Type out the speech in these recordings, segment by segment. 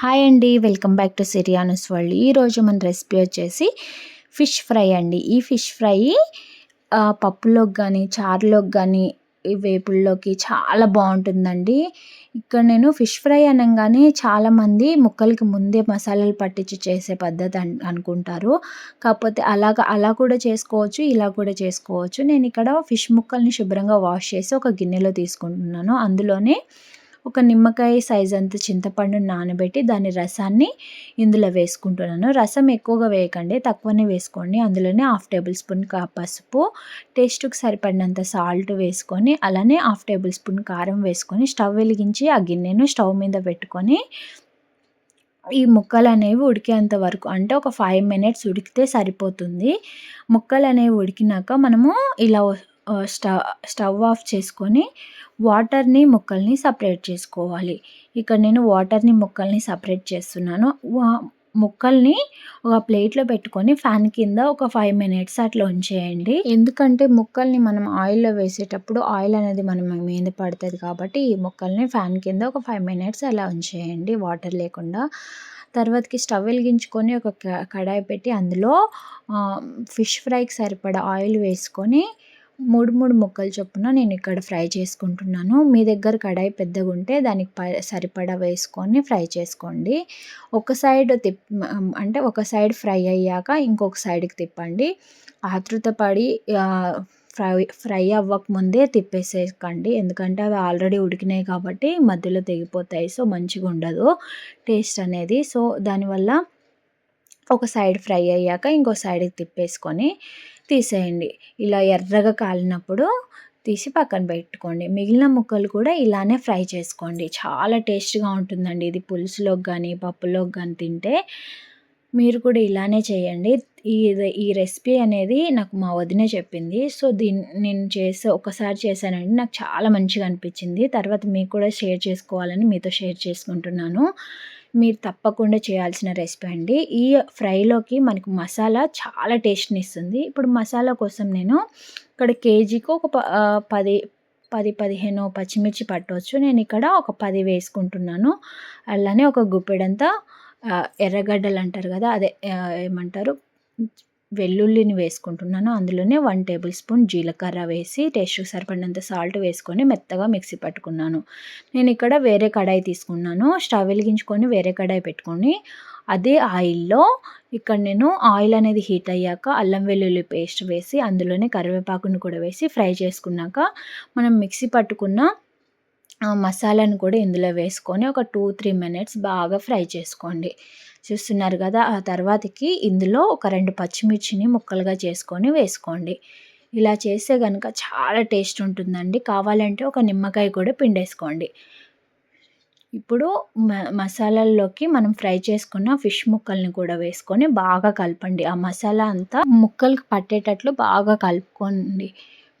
Hi అండి welcome back to Sirianas world. ఈరోజు మన రెసిపీ వచ్చేసి ఫిష్ ఫ్రై అండి. ఈ ఫిష్ ఫ్రై పప్పులోకి కానీ చారులోకి కానీ ఈ వేపుల్లోకి చాలా బాగుంటుందండి. ఇక్కడ నేను ఫిష్ ఫ్రై అనగానే చాలామంది ముక్కలకి ముందే మసాలాలు పట్టించి చేసే పద్ధతి అన్ అనుకుంటారు. కాకపోతే అలాగా అలా కూడా చేసుకోవచ్చు ఇలా కూడా చేసుకోవచ్చు. నేను ఇక్కడ ఫిష్ ముక్కల్ని శుభ్రంగా వాష్ చేసి ఒక గిన్నెలో తీసుకుంటున్నాను. అందులోనే ఒక నిమ్మకాయ సైజ్ అంత చింతపండు నానబెట్టి దాని రసాన్ని ఇందులో వేసుకుంటున్నాను. రసం ఎక్కువగా వేయకండి తక్కువనే వేసుకోండి. అందులోనే హాఫ్ టేబుల్ స్పూన్ పసుపు టేస్ట్కి సరిపడినంత సాల్ట్ వేసుకొని అలానే హాఫ్ టేబుల్ స్పూన్ కారం వేసుకొని స్టవ్ వెలిగించి ఆ గిన్నెను స్టవ్ మీద పెట్టుకొని ఈ ముక్కలు అనేవి ఉడికేంత వరకు అంటే ఒక ఫైవ్ మినిట్స్ ఉడికితే సరిపోతుంది. ముక్కలు అనేవి ఉడికినాక మనము ఇలా స్టవ్ స్టవ్ ఆఫ్ చేసుకొని వాటర్ని ముక్కల్ని సపరేట్ చేసుకోవాలి. ఇక్కడ నేను వాటర్ని ముక్కల్ని సపరేట్ చేస్తున్నాను. ముక్కల్ని ఒక ప్లేట్లో పెట్టుకొని ఫ్యాన్ కింద ఒక ఫైవ్ మినిట్స్ అట్లా ఉంచేయండి. ఎందుకంటే ముక్కల్ని మనం ఆయిల్లో వేసేటప్పుడు ఆయిల్ అనేది మనం మీద పడుతుంది కాబట్టి ఈ ముక్కల్ని ఫ్యాన్ కింద ఒక ఫైవ్ మినిట్స్ అలా ఉంచేయండి వాటర్ లేకుండా. తర్వాతకి స్టవ్ వెలిగించుకొని ఒక కడాయి పెట్టి అందులో ఫిష్ ఫ్రైకి సరిపడా ఆయిల్ వేసుకొని మూడు మూడు ముక్కలు చొప్పున నేను ఇక్కడ ఫ్రై చేసుకుంటున్నాను. మీ దగ్గర కడాయి పెద్దగా ఉంటే దానికి ప సరిపడా వేసుకొని ఫ్రై చేసుకోండి. ఒక సైడ్ తిప్ అంటే ఒక సైడ్ ఫ్రై అయ్యాక ఇంకొక సైడ్కి తిప్పండి. ఆతృత పడి ఫ్రై ఫ్రై అవ్వక ముందే తిప్పేసేయకండి. ఎందుకంటే అవి ఆల్రెడీ ఉడికినాయి కాబట్టి మధ్యలో తెగిపోతాయి. సో మంచిగా ఉండదు టేస్ట్ అనేది. సో దానివల్ల ఒక సైడ్ ఫ్రై అయ్యాక ఇంకో సైడ్కి తిప్పేసుకొని తీసేయండి. ఇలా ఎర్రగా కాలినప్పుడు తీసి పక్కన పెట్టుకోండి. మిగిలిన ముక్కలు కూడా ఇలానే ఫ్రై చేసుకోండి. చాలా టేస్ట్గా ఉంటుందండి. ఇది పులుసులోకి కానీ పప్పులోకి కానీ తింటే మీరు కూడా ఇలానే చేయండి. ఈ ఈ రెసిపీ అనేది నాకు మా వదినే చెప్పింది. సో దీన్ని నేను చేసే ఒకసారి చేశానండి. నాకు చాలా మంచిగా అనిపించింది. తర్వాత మీకు కూడా షేర్ చేసుకోవాలని మీతో షేర్ చేసుకుంటున్నాను. మీరు తప్పకుండా చేయాల్సిన రెసిపీ అండి. ఈ ఫ్రైలోకి మనకు మసాలా చాలా టేస్ట్ని ఇస్తుంది ఇప్పుడు మసాలా కోసం నేను ఇక్కడ కేజీకి ఒక పది పది పదిహేను పచ్చిమిర్చి పట్టవచ్చు. నేను ఇక్కడ ఒక పది వేసుకుంటున్నాను. అలానే ఒక గుప్పెడంతా ఎర్రగడ్డలు అంటారు కదా అదే ఏమంటారు? వెల్లుల్లిని వేసుకుంటున్నాను. అందులోనే వన్ టేబుల్ స్పూన్ జీలకర్ర వేసి టేస్ట్కి సరిపడినంత సాల్ట్ వేసుకొని మెత్తగా మిక్సీ పట్టుకున్నాను. నేను ఇక్కడ వేరే కడాయి తీసుకున్నాను. స్టవ్ వెలిగించుకొని వేరే కడాయి పెట్టుకొని అదే ఆయిల్లో ఇక్కడ నేను ఆయిల్ అనేది హీట్ అయ్యాక అల్లం వెల్లుల్లి పేస్ట్ వేసి అందులోనే కరివేపాకును కూడా వేసి ఫ్రై చేసుకున్నాక మనం మిక్సీ పట్టుకున్న మసాలాను కూడా ఇందులో వేసుకొని ఒక టూ త్రీ మినిట్స్ బాగా ఫ్రై చేసుకోండి. చూస్తున్నారు కదా ఆ తర్వాతకి ఇందులో ఒక రెండు పచ్చిమిర్చిని ముక్కలుగా చేసుకొని వేసుకోండి. ఇలా చేస్తే కనుక చాలా టేస్ట్ ఉంటుందండి. కావాలంటే ఒక నిమ్మకాయ కూడా పిండేసుకోండి. ఇప్పుడు మ మసాలాల్లోకి మనం ఫ్రై చేసుకున్న ఫిష్ ముక్కల్ని కూడా వేసుకొని బాగా కలపండి. ఆ మసాలా అంతా ముక్కలకు పట్టేటట్లు బాగా కలుపుకోండి.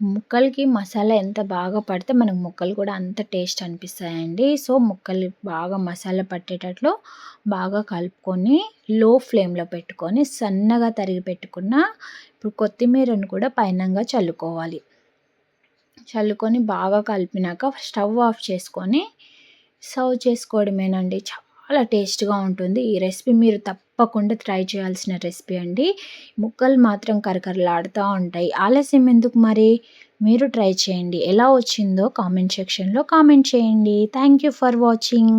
ముక్కలకి మసాలా ఎంత బాగా పడితే మనకు ముక్కలు కూడా అంత టేస్ట్ అనిపిస్తాయండి. సో ముక్కలు బాగా మసాలా పట్టేటట్లు బాగా కలుపుకొని లో ఫ్లేమ్లో పెట్టుకొని సన్నగా తరిగి పెట్టుకున్న ఇప్పుడు కొత్తిమీరను కూడా పైనంగా చల్లుకోవాలి. చల్లుకొని బాగా కలిపినాక స్టవ్ ఆఫ్ చేసుకొని సర్వ్ చేసుకోవడమేనండి. చాలా టేస్ట్గా ఉంటుంది. ఈ రెసిపీ మీరు తప్పకుండా ట్రై చేయాల్సిన రెసిపీ అండి. ముక్కలు మాత్రం కరకరలాడుతూ ఉంటాయి. ఆలస్యం ఎందుకు మరి? మీరు ట్రై చేయండి. ఎలా వచ్చిందో కామెంట్ సెక్షన్లో కామెంట్ చేయండి. Thank you for watching.